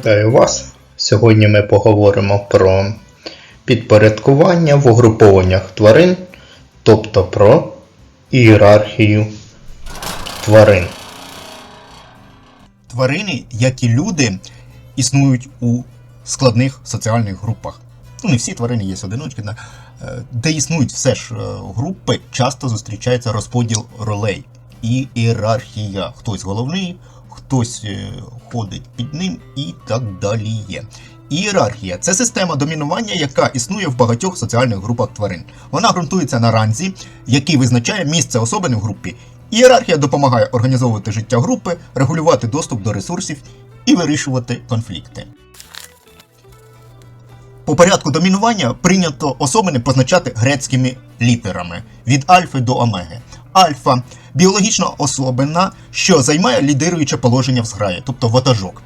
Вітаю вас! Сьогодні ми поговоримо про підпорядкування в угрупованнях тварин, тобто про ієрархію тварин. Тварини, як і люди, існують у складних соціальних групах. Ну, не всі тварини є одиночки. Е, де існують все ж е, групи, часто зустрічається розподіл ролей і ієрархія. Хтось головний, хтось е, ходить під ним і так далі. Ієрархія це система домінування, яка існує в багатьох соціальних групах тварин. Вона ґрунтується на ранзі, який визначає місце особини в групі. Ієрархія допомагає організовувати життя групи, регулювати доступ до ресурсів і вирішувати конфлікти. По порядку домінування прийнято особини позначати грецькими літерами від альфи до омеги. Альфа біологічна особина, що займає лідируюче положення в зграї, тобто ватажок.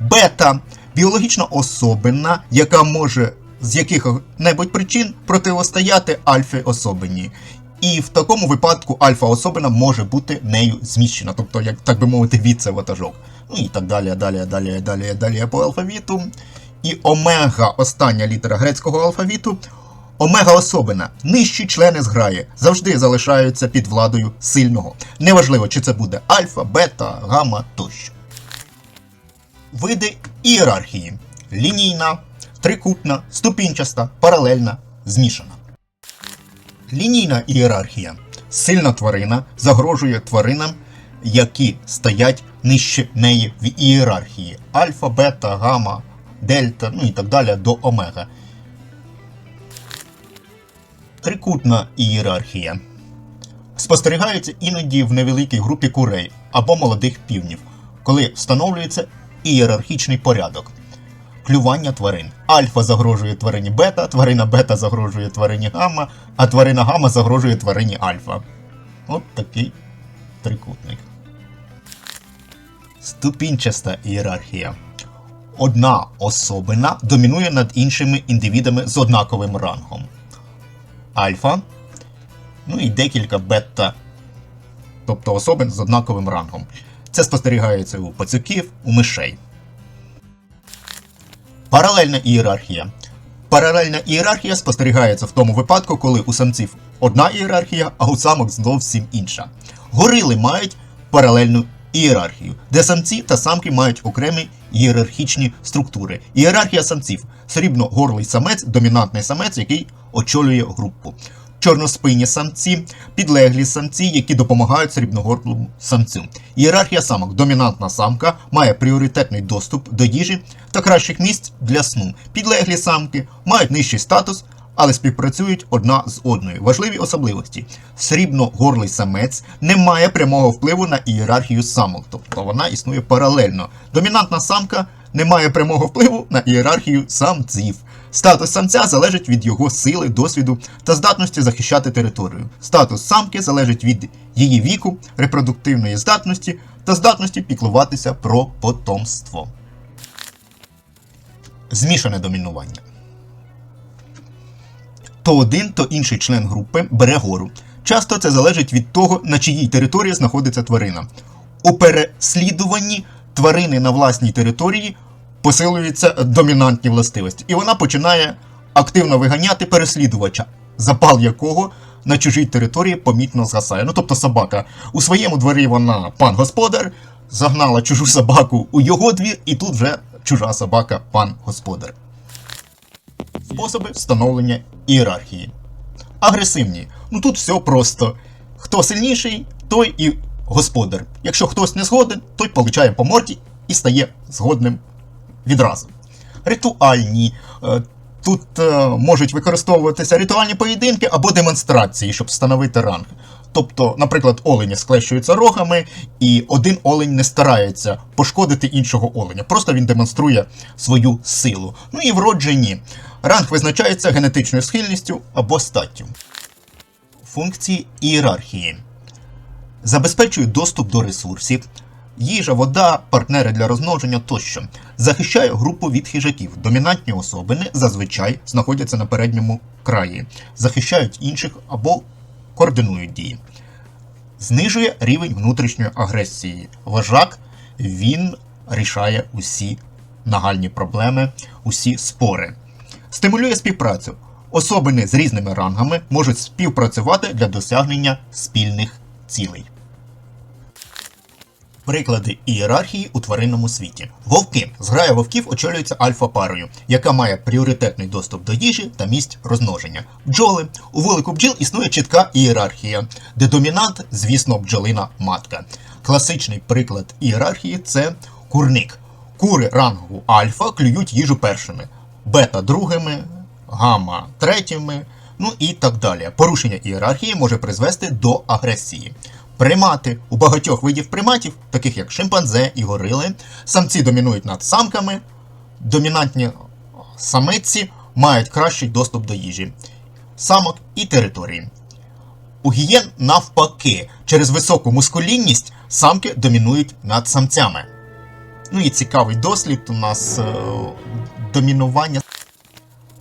Бета біологічна особина, яка може з яких-небудь причин противостояти альфі особині. І в такому випадку альфа особина може бути нею зміщена, тобто, як так би мовити, віце-ватажок. Ну і так далі, далі, далі, далі, далі по алфавіту. І омега, остання літера грецького алфавіту. Омега особина, нижчі члени зграї, завжди залишаються під владою сильного. Неважливо, чи це буде альфа, бета, гамма тощо. Види ієрархії: лінійна, трикутна, ступінчаста, паралельна, змішана. Лінійна ієрархія. Сильна тварина загрожує тваринам, які стоять нижче неї в ієрархії. Альфа, бета, гамма, дельта, ну і так далі до омега. Трикутна ієрархія. Спостерігається іноді в невеликій групі курей або молодих півнів, коли встановлюється ієрархічний порядок. Клювання тварин. Альфа загрожує тварині бета, тварина бета загрожує тварині гамма, а тварина гамма загрожує тварині альфа. От такий трикутник. Ступінчаста ієрархія. Одна особина домінує над іншими індивідами з однаковим рангом. Альфа. Ну і декілька бета, тобто особин з однаковим рангом. Це спостерігається у пацюків, у мишей. Паралельна ієрархія. Паралельна ієрархія спостерігається в тому випадку, коли у самців одна ієрархія, а у самок зовсім інша. Горили мають паралельну ієрархію, де самці та самки мають окремі ієрархічні структури. Ієрархія самців срібно-горлий самець, домінантний самець, який очолює групу. Чорноспинні самці, підлеглі самці, які допомагають срібногорлому самцю. Ієрархія самок. Домінантна самка має пріоритетний доступ до їжі та кращих місць для сну. Підлеглі самки мають нижчий статус, але співпрацюють одна з одною. Важливі особливості: срібно-горлий самець не має прямого впливу на ієрархію самок, тобто вона існує паралельно. Домінантна самка не має прямого впливу на ієрархію самців. Статус самця залежить від його сили, досвіду та здатності захищати територію. Статус самки залежить від її віку, репродуктивної здатності та здатності піклуватися про потомство. Змішане домінування. То один, то інший член групи бере гору. Часто це залежить від того, на чиїй території знаходиться тварина. У переслідуванні тварини на власній території посилюються домінантні властивості, і вона починає активно виганяти переслідувача, запал якого на чужій території помітно згасає. Ну тобто собака у своєму дворі вона пан господар, загнала чужу собаку у його двір, і тут вже чужа собака пан господар. Способи встановлення ієрархії. Агресивні. Ну тут все просто. Хто сильніший, той і господар. Якщо хтось не згоден, той получає по морді і стає згодним відразу. Ритуальні. Е, Тут е, можуть використовуватися ритуальні поєдинки або демонстрації, щоб встановити ранг. Тобто, наприклад, олені склещуються рогами, і один олень не старається пошкодити іншого оленя. Просто він демонструє свою силу. Ну і вроджені. Ранг визначається генетичною схильністю або статтю. Функції ієрархії забезпечує доступ до ресурсів, їжа, вода, партнери для розмноження тощо. Захищає групу від хижаків. Домінантні особини зазвичай знаходяться на передньому краї, захищають інших або координують дії. Знижує рівень внутрішньої агресії. Вожак він рішає усі нагальні проблеми, усі спори. Стимулює співпрацю. Особини з різними рангами можуть співпрацювати для досягнення спільних цілей. Приклади ієрархії у тваринному світі. Вовки. Зграя вовків очолюється альфа-парою, яка має пріоритетний доступ до їжі та місць розмноження. Бджоли. У вулику бджіл існує чітка ієрархія, де домінант, звісно, бджолина матка. Класичний приклад ієрархії це курник. Кури рангу альфа клюють їжу першими, бета другими, гамма третіми, ну і так далі. Порушення ієрархії може призвести до агресії. Примати у багатьох видів приматів, таких як шимпанзе і горили, самці домінують над самками, домінантні самиці мають кращий доступ до їжі, самок і території. У гієн навпаки, через високу мускулінність самки домінують над самцями. Ну і цікавий дослід у нас е, домінування.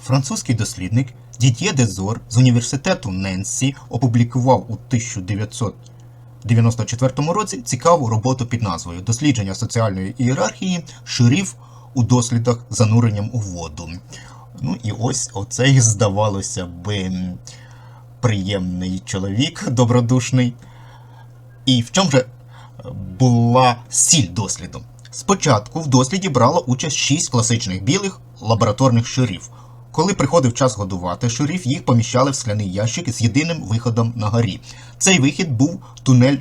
Французький дослідник Дід'є Дезор з університету Ненсі опублікував у 1994 році цікаву роботу під назвою Дослідження соціальної ієрархії ширів у дослідах зануренням у воду. Ну і ось оцей, здавалося би, приємний чоловік, добродушний. І в чому же була сіль досліду? Спочатку в досліді брало участь шість класичних білих лабораторних щурів. Коли приходив час годувати щурів, їх поміщали в скляний ящик з єдиним виходом на горі. Цей вихід був тунель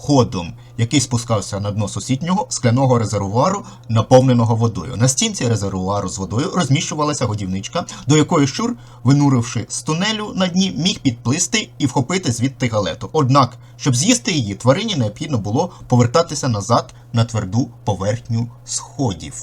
ходом, який спускався на дно сусіднього скляного резервуару, наповненого водою. На стінці резервуару з водою розміщувалася годівничка, до якої щур, винуривши з тунелю на дні, міг підплисти і вхопити звідти галету. Однак, щоб з'їсти її, тварині необхідно було повертатися назад на тверду поверхню сходів.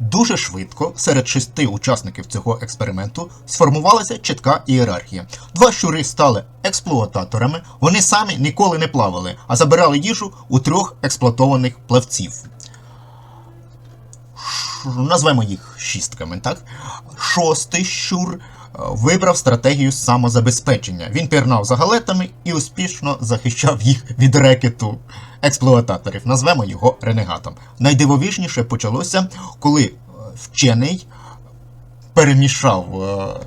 Дуже швидко серед шести учасників цього експерименту сформувалася чітка ієрархія. Два щури стали експлуататорами, вони самі ніколи не плавали, а забирали їжу у трьох експлуатованих плавців. Назвемо їх шістками, так? Шостий щур вибрав стратегію самозабезпечення. Він пірнав за галетами і успішно захищав їх від рекету експлуататорів. Назвемо його ренегатом. Найдивовижніше почалося, коли е, вчений перемішав е,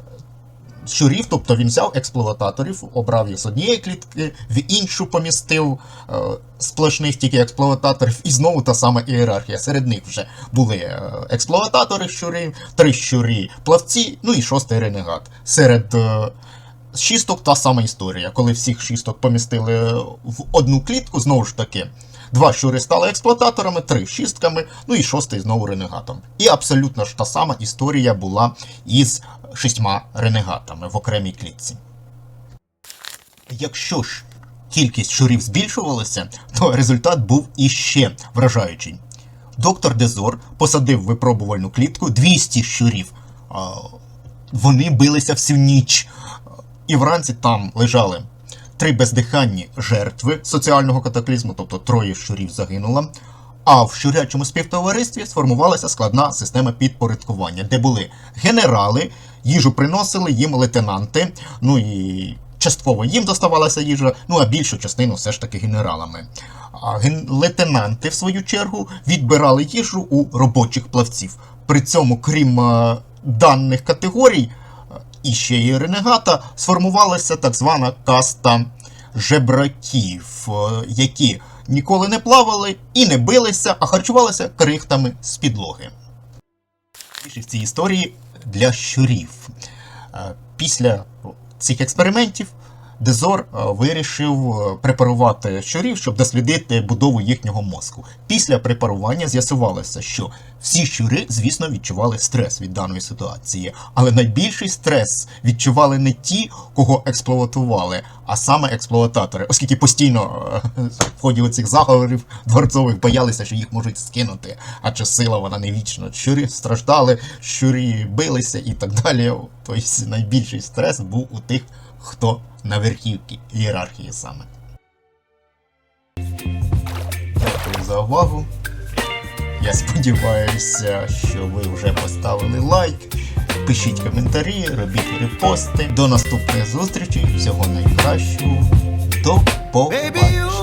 щурів, тобто він взяв експлуататорів, обрав їх з однієї клітки, в іншу помістив е, сплошних тільки експлуататорів, і знову та сама ієрархія. Серед них вже були е, експлуататори щурів, три щурі плавці, ну і шостий ренегат. Серед е, шісток та сама історія. Коли всіх шісток помістили в одну клітку, знову ж таки. Два щури стали експлуататорами, три шістками, ну і шостий знову ренегатом. І абсолютно ж та сама історія була із шістьма ренегатами в окремій клітці. Якщо ж кількість щурів збільшувалася, то результат був іще вражаючий. Доктор Дезор посадив випробувальну клітку 200 щурів. Вони билися всю ніч. І вранці там лежали три бездиханні жертви соціального катаклізму, тобто троє щурів загинуло. А в щурячому співтоваристві сформувалася складна система підпорядкування, де були генерали, їжу приносили їм лейтенанти, ну і частково їм доставалася їжа, ну а більшу частину все ж таки генералами. А ген... лейтенанти, в свою чергу, відбирали їжу у робочих плавців. При цьому, крім е, даних категорій, і ще й ренегата сформувалася так звана каста жебраків, е, які ніколи не плавали і не билися, а харчувалися крихтами з підлоги. І в цій історії для щурів. Е, Після цих експериментів Дезор е, вирішив е, препарувати щурів, щоб дослідити будову їхнього мозку. Після препарування з'ясувалося, що всі щури, звісно, відчували стрес від даної ситуації, але найбільший стрес відчували не ті, кого експлуатували, а саме експлуататори, оскільки постійно е, в ході цих заговорів дворцових боялися, що їх можуть скинути, адже сила вона не вічна. Щурі страждали, щурі билися і так далі. Тобто найбільший стрес був у тих, хто на верхівці ієрархії саме. Дякую за увагу. Я сподіваюся, що ви вже поставили лайк. Пишіть коментарі, робіть репости. До наступних зустрічей. Всього найкращого. До побачення.